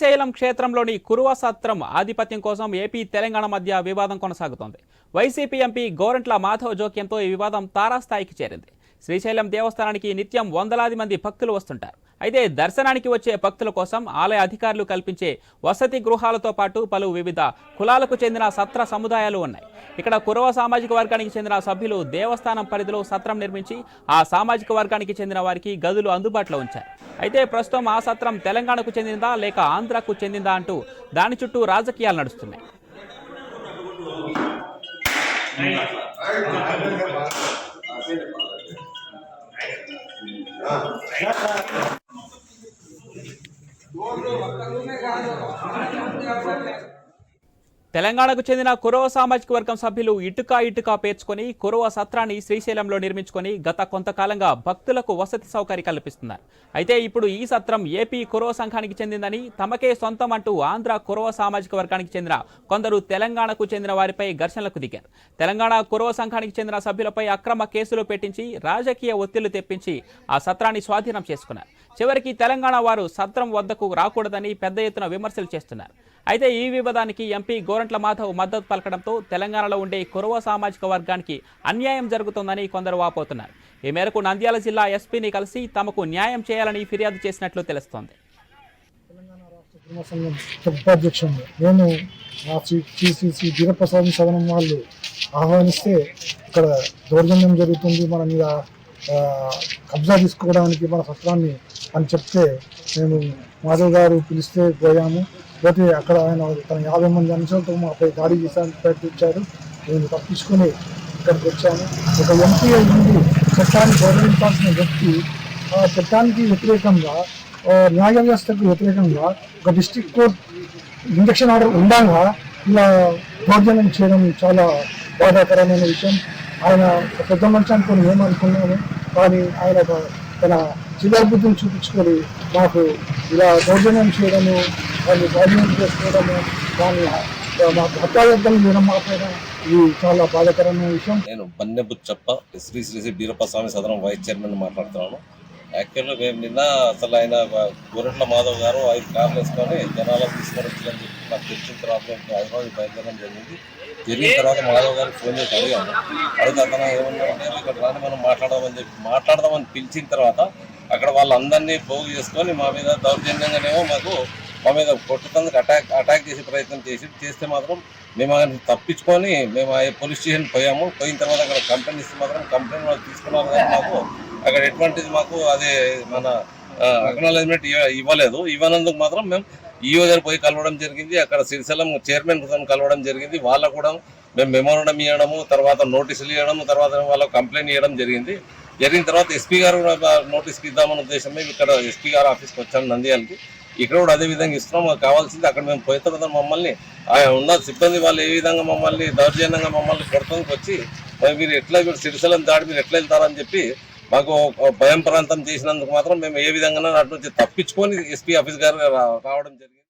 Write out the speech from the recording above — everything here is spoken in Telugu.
శ్రీశైలం క్షేత్రంలోని కురువ సత్రం ఆధిపత్యం కోసం ఏపీ తెలంగాణ మధ్య వివాదం కొనసాగుతోంది. వైసీపీ ఎంపీ గోరంట్ల మాధవ్ జోక్యంతో ఈ వివాదం తారాస్థాయికి చేరింది. శ్రీశైలం దేవస్థానానికి నిత్యం వందలాది మంది భక్తులు వస్తుంటారు. అయితే దర్శనానికి వచ్చే భక్తుల కోసం ఆలయ అధికారులు కల్పించే వసతి గృహాలతో పాటు పలు వివిధ కులాలకు చెందిన సత్ర సముదాయాలు ఉన్నాయి. ఇక్కడ కురవ సామాజిక వర్గానికి చెందిన సభ్యులు దేవస్థానం పరిధిలో సత్రం నిర్మించి ఆ సామాజిక వర్గానికి చెందిన వారికి గదులు అందుబాటులో ఉంచారు. అయితే ప్రస్తుతం ఆ సత్రం తెలంగాణకు చెందిందా లేక ఆంధ్రాకు చెందిందా అంటూ దాని చుట్టూ రాజకీయాలు నడుస్తున్నాయి. తెలంగాణకు చెందిన కురవ సామాజిక వర్గం సభ్యులు ఇటుక ఇటుక పేర్చుకొని కురవ సత్రాన్ని శ్రీశైలంలో నిర్మించుకొని గత కొంతకాలంగా భక్తులకు వసతి సౌకర్యం కల్పిస్తున్నారు. అయితే ఇప్పుడు ఈ సత్రం ఏపీ కురవ సంఘానికి చెందిందని తమకే సొంతం అంటూ ఆంధ్ర కురవ సామాజిక వర్గానికి చెందిన కొందరు తెలంగాణకు చెందిన వారిపై ఘర్షణలకు దిగారు. తెలంగాణ కురవ సంఘానికి చెందిన సభ్యులపై అక్రమ కేసులు పెట్టించి రాజకీయ ఒత్తిళ్ళు తెప్పించి ఆ సత్రాన్ని స్వాధీనం చేసుకున్నారు. చివరికి తెలంగాణ వారు సత్రం వద్దకు రాకూడదని పెద్ద ఎత్తున విమర్శలు చేస్తున్నారు. అయితే ఈ వివాదానికి ఎంపీ గోరంట్ల మాధవ్ మద్దతు పలకడంతో తెలంగాణలో ఉండే కురవ సామాజిక వర్గానికి అన్యాయం జరుగుతోందని కొందరు వాపోతున్నారు. ఈ మేరకు నంద్యాల జిల్లా ఎస్పీని కలిసి తమకు న్యాయం చేయాలని ఫిర్యాదు చేసినట్లు తెలుస్తోంది. తెలంగాణ ఉపాధ్యక్షుడు నేను సదనం వాళ్ళు ఆహ్వానిస్తే ఇక్కడ దౌర్జన్యం జరుగుతుంది. మన మీద కబ్జా తీసుకోవడానికి మన సత్రాన్ని అని చెప్తే మేము మాధవ్ గారు పిలిస్తే పోయాము. పోతే అక్కడ ఆయన తన యాభై మంది అంశాలతో మాపై దాడి చేసానికి ప్రయత్నించారు నేను తప్పించుకొని ఇక్కడికి వచ్చాను. ఒక ఎంపీ అయ్యింది. చట్టాన్ని గౌరవించాల్సిన వ్యక్తి. ఆ చట్టానికి వ్యతిరేకంగా న్యాయ వ్యవస్థకు వ్యతిరేకంగా ఒక డిస్టిక్ కోర్ట్ ఇంజక్షన్ ఆర్డర్ ఉండగా ఇలా దౌర్జన్యం చేయడం చాలా బాధాకరమైన విషయం. ఆయన పెద్ద మనిషి అనుకుని ఏమనుకున్నాను కానీ ఆయన తన చిల్లబుద్ధిని చూపించుకొని మాకు ఇలా దౌర్జన్యం చేయడము దాన్ని దౌర్జన్యం చేసుకోవడము దాన్ని మాకు హత్యాయత్నం చేయడం మాత్రమే ఇది చాలా బాధాకరమైన విషయం. నేను బన్నె శ్రీ శ్రీ శ్రీ బీరప్ప స్వామి సదనం వైస్ చైర్మన్ మాట్లాడుతున్నాను. యాక్చువల్గా మేము నిన్న అసలు ఆయన గోరెట్ల మాధవ్ గారు ఐదు కార్లు వేసుకొని జనాలను తీసుకొని వచ్చారని చెప్పి నాకు తెలిసిన తర్వాత మేము హైదరాబాద్ బయలుదేరడం జరిగింది. జరిగిన తర్వాత మాధవ్ గారికి ఫోన్ చేసి అడిగాను అడిగితే అతను ఏమన్నాడంటే ఇక్కడ రాని మనం మాట్లాడదామని చెప్పి మాట్లాడదామని పిలిచిన తర్వాత అక్కడ వాళ్ళందరినీ పోగు చేసుకొని మా మీద దౌర్జన్యంగానేమో మాకు మా మీద కొట్టుతందుకు అటాక్ అటాక్ చేసే ప్రయత్నం చేసి చేస్తే మాత్రం మేము ఆయన తప్పించుకొని మేము ఆ పోలీస్ స్టేషన్ పోయాము. పోయిన తర్వాత అక్కడ కంప్లైంట్ ఇస్తే మాత్రం కంప్లైంట్ వాళ్ళు తీసుకున్నారు కానీ మాకు అక్కడ ఎటువంటిది మాకు అదే మన అక్నాలజ్మెంట్ ఇవ్వలేదు. ఇవ్వనందుకు మాత్రం మేము ఈఓ గారు పోయి కలవడం జరిగింది. అక్కడ సిరిసెలం చైర్మన్ కలవడం జరిగింది. వాళ్ళకు కూడా మేము మెమోరండం ఇవ్వడము తర్వాత నోటీసులు ఇవ్వడము తర్వాత వాళ్ళకు కంప్లైంట్ ఇవ్వడం జరిగింది. జరిగిన తర్వాత ఎస్పీ గారు కూడా నోటీస్కి ఇద్దామన్న ఉద్దేశం మేము ఇక్కడ ఎస్పీ గారు ఆఫీస్కి వచ్చాము నంద్యాలకి. ఇక్కడ కూడా అదే విధంగా ఇస్తున్నాం. మాకు కావాల్సింది అక్కడ మేము పోయిన తర్వాత మమ్మల్ని ఆయన ఉన్న సిబ్బంది వాళ్ళు ఏ విధంగా మమ్మల్ని దౌర్జన్యంగా మమ్మల్ని కొడుతుంది వచ్చి మీరు ఎట్లా మీరు సిరిసెలం దాడి మీరు ఎట్లా వెళ్తారని చెప్పి మాకు భయం ప్రాంతం చేసినందుకు మాత్రం మేము ఏ విధంగా అటు నుంచి తప్పించుకొని ఎస్పీ ఆఫీస్ గారు రావడం జరిగింది.